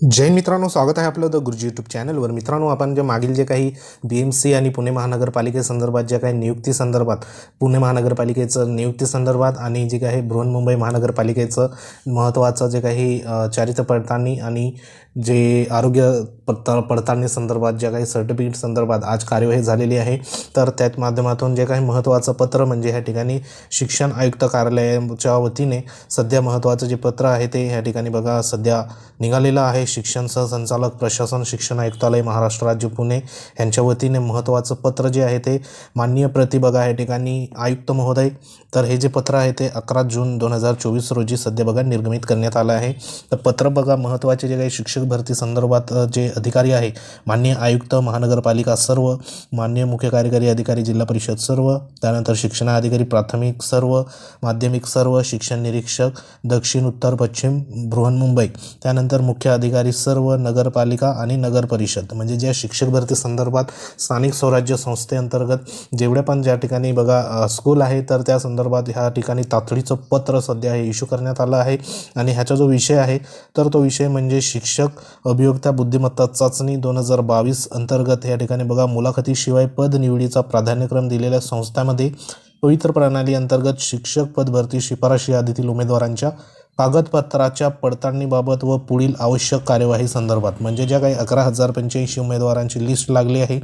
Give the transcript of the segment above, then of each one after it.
जैन मित्रांनो स्वागत आहे आपलं द गुरुजी यूट्यूब चॅनलवर मित्रांनो आपण जे मागील जे काही बी एम सी आणि पुणे महानगरपालिकेसंदर्भात ज्या काही नियुक्ती संदर्भात पुणे महानगरपालिकेचं नियुक्ती संदर्भात आणि जे काही बृहन्मुंबई महानगरपालिकेचं महत्त्वाचं जे काही चारित्र पडताळणी आणि जे आरोग्य पडता पडताळणी संदर्भात ज्या काही सर्टिफिकेट संदर्भात आज कार्यवाही झालेली आहे तर त्यात माध्यमातून जे काही महत्त्वाचं पत्र म्हणजे ह्या ठिकाणी शिक्षण आयुक्त कार्यालयाच्या वतीने सध्या महत्त्वाचं जे पत्र आहे ते ह्या ठिकाणी बघा सध्या निघालेलं आहे. शिक्षण सहसंचालक प्रशासन शिक्षण आयुक्तालय महाराष्ट्र राज्य पुणे यांच्या वतीने महत्त्वाचं पत्र जे आहे ते माननीय प्रतिबघा या ठिकाणी आयुक्त महोदय. तर हे जे पत्र आहे ते अकरा जून दोन हजार चोवीस रोजी सध्या बघा निर्गमित करण्यात आलं आहे. तर पत्र बघा महत्त्वाचे जे काही शिक्षक भरती संदर्भात जे अधिकारी आहे मान्य आयुक्त महानगरपालिका सर्व माननीय मुख्य कार्यकारी अधिकारी जिल्हा परिषद सर्व त्यानंतर शिक्षणाधिकारी प्राथमिक सर्व माध्यमिक सर्व शिक्षण निरीक्षक दक्षिण उत्तर पश्चिम बृहन्मुंबई त्यानंतर मुख्य अधिकारी सर्व नगरपालिका आणि नगर परिषद म्हणजे ज्या शिक्षक भरती संदर्भात स्थानिक स्वराज्य संस्थेअंतर्गत जेवढ्या पण ज्या ठिकाणी बघा स्कूल आहे तर त्या संदर्भात ह्या ठिकाणी तातडीचं पत्र सध्या हे इश्यू करण्यात आलं आहे. आणि ह्याचा जो विषय आहे तर तो विषय म्हणजे शिक्षक अभियोक्ता बुद्धिमत्ता चाचणी दोन हजार बावीस अंतर्गत या ठिकाणी बघा मुलाखतीशिवाय पद निवडीचा प्राधान्यक्रम दिलेल्या संस्थांमध्ये पवित्र प्रणाली अंतर्गत शिक्षक पद भरती शिफारशी यादीतील उमेदवारांच्या कागदपत्राच्या पडताळणीबाबत व पुढील आवश्यक कार्यवाही संदर्भात. म्हणजे ज्या काही अकरा हजार पंच्याऐंशी उमेदवारांची लिस्ट लागली आहे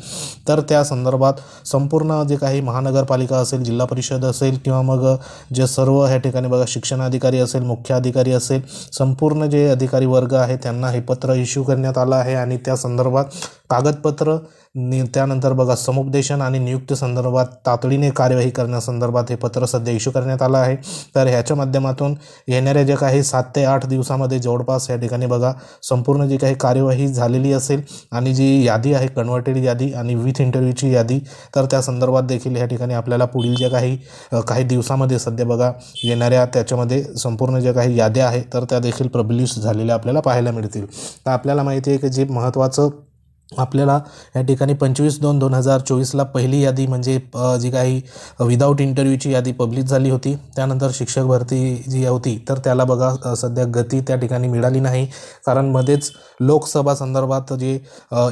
तर त्या संदर्भात संपूर्ण जे काही महानगरपालिका असेल जिल्हा परिषद असेल किंवा मग जे सर्व ह्या ठिकाणी बघा शिक्षणाधिकारी असेल मुख्य अधिकारी असेल संपूर्ण जे अधिकारी वर्ग आहे त्यांना हे पत्र इश्यू करण्यात आलं आहे आणि त्या संदर्भात कागदपत्र नि त्यानंतर बघा समुपदेशन आणि नियुक्ती संदर्भात तातडीने कार्यवाही करण्यासंदर्भात हे पत्र सध्या इश्यू करण्यात आलं आहे. तर ह्याच्या माध्यमातून येणाऱ्या जे काही सात ते आठ दिवसामध्ये जवळपास या ठिकाणी बघा संपूर्ण जी काही कार्यवाही झालेली असेल आणि जी यादी आहे कन्व्हर्टेड यादी आणि विथ इंटरव्ह्यूची यादी तर त्या संदर्भात देखील या ठिकाणी आपल्याला पुढील ज्या काही काही दिवसामध्ये सध्या बघा येणाऱ्या त्याच्यामध्ये संपूर्ण ज्या काही याद्या आहेत तर त्या देखील प्रबलिश झालेल्या आपल्याला पाहायला मिळतील. तर आपल्याला माहिती आहे की जे महत्त्वाचं आपल्याला या ठिकाणी पंचवीस दोन दोन हजार चोवीसला पहिली यादी म्हणजे जी काही विदाऊट इंटरव्ह्यूची यादी पब्लिश झाली होती त्यानंतर शिक्षक भरती जी होती तर त्याला बघा सध्या गती त्या ठिकाणी मिळाली नाही. कारण मध्येच लोकसभा संदर्भात जे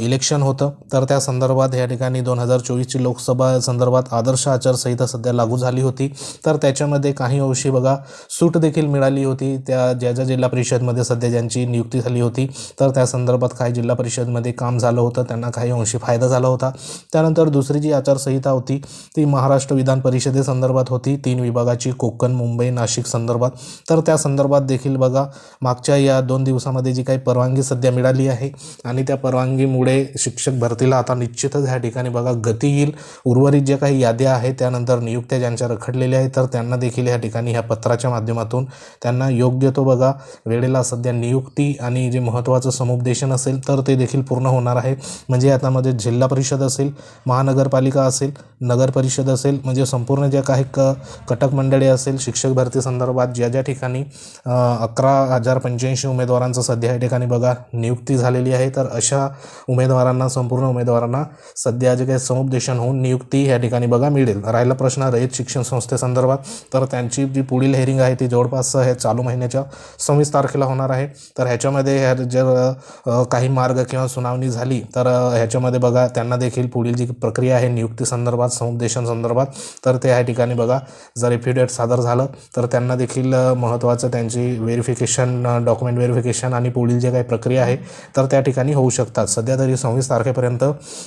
इलेक्शन होतं तर त्या संदर्भात या ठिकाणी दोन हजार चोवीसची लोकसभा संदर्भात आदर्श आचारसंहिता सध्या लागू झाली होती. तर त्याच्यामध्ये काही अंशी बघा सूट देखील मिळाली होती. त्या ज्या ज्या जिल्हा परिषदमध्ये सध्या ज्यांची नियुक्ती झाली होती तर त्या संदर्भात काही जिल्हा परिषदमध्ये काम झालं होतं. होतं त्यांना काही अंशी फायदा झाला होता. त्यानंतर दुसरी जी आचारसंहिता होती ती महाराष्ट्र विधान परिषदेसंदर्भात होती. तीन विभागाची कोकण मुंबई नाशिक संदर्भात. तर त्या संदर्भात देखील बघा मागच्या या दोन दिवसामध्ये जी काही परवानगी सध्या मिळाली आहे आणि त्या परवानगीमुळे शिक्षक भरतीला आता निश्चितच ह्या ठिकाणी बघा गती येईल. उर्वरित ज्या काही याद्या आहेत त्यानंतर नियुक्त्या ज्यांच्या रखडलेल्या आहेत तर त्यांना देखील ह्या ठिकाणी ह्या पत्राच्या माध्यमातून त्यांना योग्य तो बघा वेळेला सध्या नियुक्ती आणि जे महत्त्वाचं समुपदेशन असेल तर ते देखील पूर्ण होणार आहे. म्हणजे याच्यामध्ये जिल्हा परिषद असेल महानगरपालिका असेल नगर परिषद असेल म्हणजे संपूर्ण ज्या काही क कटक मंडळे असेल शिक्षक भरती संदर्भात ज्या ज्या ठिकाणी अकरा हजार पंच्याऐंशी उमेदवारांचं सध्या या ठिकाणी बघा नियुक्ती झालेली आहे. तर अशा उमेदवारांना संपूर्ण उमेदवारांना सध्या जे काही समुपदेशन होऊन नियुक्ती या ठिकाणी बघा मिळेल. राहिला प्रश्न रयत शिक्षण संस्थेसंदर्भात तर त्यांची जी पुढील हेरिंग आहे ती जवळपास हे चालू महिन्याच्या सव्वीस तारखेला होणार आहे. तर ह्याच्यामध्ये ह्या जर काही मार्ग किंवा सुनावणी झाली तर ह्याच्यामध्ये बघा त्यांना देखील पुढील जी प्रक्रिया आहे नियुक्ती संदर्भात समुपदेशन संदर्भात तर ते ह्या ठिकाणी बघा जर एफिडेट सादर झालं तर त्यांना देखील महत्त्वाचं त्यांची व्हेरिफिकेशन डॉक्युमेंट व्हेरिफिकेशन आणि पुढील जे काही प्रक्रिया आहे तर त्या ठिकाणी होऊ शकतात. सध्या तरी सव्वीस तारखेपर्यंत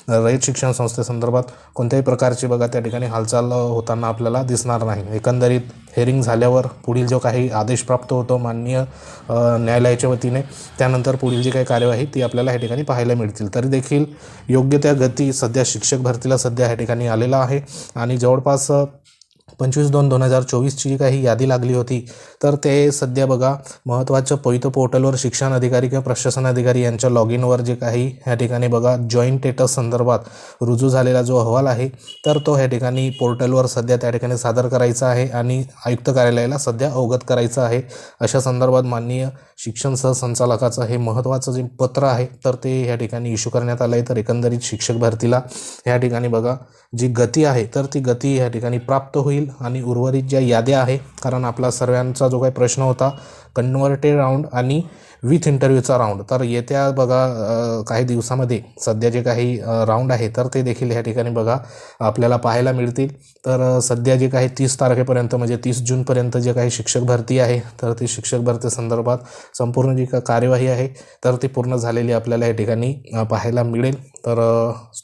रयत शिक्षण संस्थेसंदर्भात कोणत्याही प्रकारची बघा त्या ठिकाणी हालचाल होताना आपल्याला दिसणार नाही. एकंदरीत हेरिंग झाल्यावर पुढील जो काही आदेश प्राप्त होतो माननीय न्यायालयाच्या वतीने त्यानंतर पुढील जी काही कार्यवाही ती आपल्याला ह्या ठिकाणी पाहायला मिळतील. तर देखील योग्य त्या गती सध्या शिक्षक भरतीला सध्या ह्या ठिकाणी आलेला आहे. आणि जवळपास पंचवीस दोन दोन हजार चोवीसची काही यादी लागली होती तर ते सध्या बघा महत्त्वाचं पवित्र पोर्टलवर शिक्षण अधिकारी किंवा प्रशासन अधिकारी यांच्या लॉग इनवर जे काही ह्या ठिकाणी बघा जॉईंट स्टेटस संदर्भात रुजू झालेला जो अहवाल आहे तर तो ह्या ठिकाणी पोर्टलवर सध्या त्या ठिकाणी सादर करायचा आहे आणि आयुक्त कार्यालयाला सध्या अवगत करायचा आहे. अशा संदर्भात माननीय शिक्षण सहसंचालकाचं हे महत्त्वाचं जे पत्र आहे तर ते ह्या ठिकाणी इश्यू करण्यात आलं आहे तर एकंदरीत शिक्षक भरतीला ह्या ठिकाणी बघा जी गती आहे तर ती गती ह्या ठिकाणी प्राप्त होईल आणि उर्वरित ज्या याद्या आहे कारण आपला सर्वांचा जो काही प्रश्न होता कन्व्हर्टेड राऊंड आणि विथ इंटरव्ह्यूचा राऊंड. तर येत्या बघा काही दिवसामध्ये सध्या जे काही राऊंड आहे तर ते देखील ह्या ठिकाणी बघा आपल्याला पाहायला मिळतील. तर सध्या जे काही तीस तारखेपर्यंत म्हणजे तीस जूनपर्यंत जे काही शिक्षक भरती आहे तर ती शिक्षक भरती संदर्भात संपूर्ण जी का कार्यवाही आहे तर ती पूर्ण झालेली आपल्याला या ठिकाणी पाहायला मिळेल. तर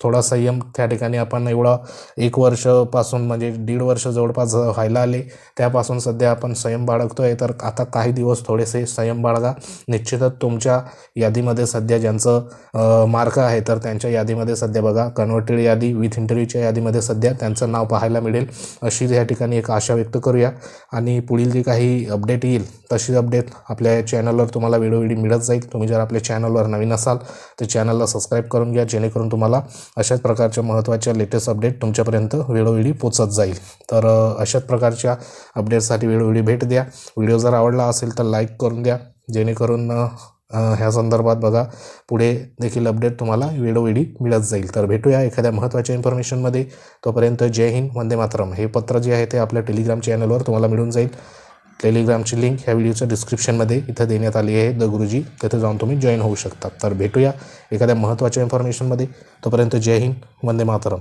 थोडा संयम त्या ठिकाणी आपण एवढा एक वर्षपासून म्हणजे दीड वर्ष जवळपास व्हायला आले. त्यापासून सध्या आपण संयम बाळगतो आहे तर आता काही दिवस थोडेसे संयम बाळगा. निश्चितच तुमच्या यादीमध्ये सध्या ज्यांचं मार्क आहे तर त्यांच्या यादीमध्ये सध्या बघा. कन्व्हर्टेड यादी विथ इंटरव्ह्यूच्या यादीमध्ये सध्या त्यांचं नाव पाहायला मिळेल. अशी या ठिकाणी एक आशा व्यक्त करूया. आणि पुढील जी काही अपडेट येईल तशीच अपडेट आपल्या चॅनलवर तुम्हाला वेळोवेळी मिळत जाईल. तुम्ही जर आपल्या चॅनलवर नवीन असाल तर चॅनलला सबस्क्राईब करून घ्या. जेणेकरून तुम्हाला अशाच प्रकारच्या महत्त्वाच्या लेटेस्ट अपडेट तुमच्यापर्यंत वेळोवेळी पोचत जाईल. तर अशाच प्रकारच्या अपडेटसाठी वेळोवेळी भेट द्या. व्हिडिओ जर आवडला असेल तर लाईक करून द्या. जेणेकरून ह्या संदर्भात बघा पुढे देखील अपडेट तुम्हाला वेळोवेळी मिळत जाईल. तर भेटूया एखाद्या महत्त्वाच्या इन्फॉर्मेशनमध्ये तोपर्यंत जय हिंद वंदे मातरम. हे पत्र जे आहे ते आपल्या टेलिग्राम चॅनलवर तुम्हाला मिळून जाईल. टेलिग्रामची लिंक ह्या व्हिडिओच्या डिस्क्रिप्शनमध्ये इथं देण्यात आली आहे. द गुरुजी तिथे जाऊन तुम्ही जॉईन होऊ शकता. तर भेटूया एखाद्या महत्त्वाच्या इन्फॉर्मेशनमध्ये तोपर्यंत जय हिंद वंदे मातरम.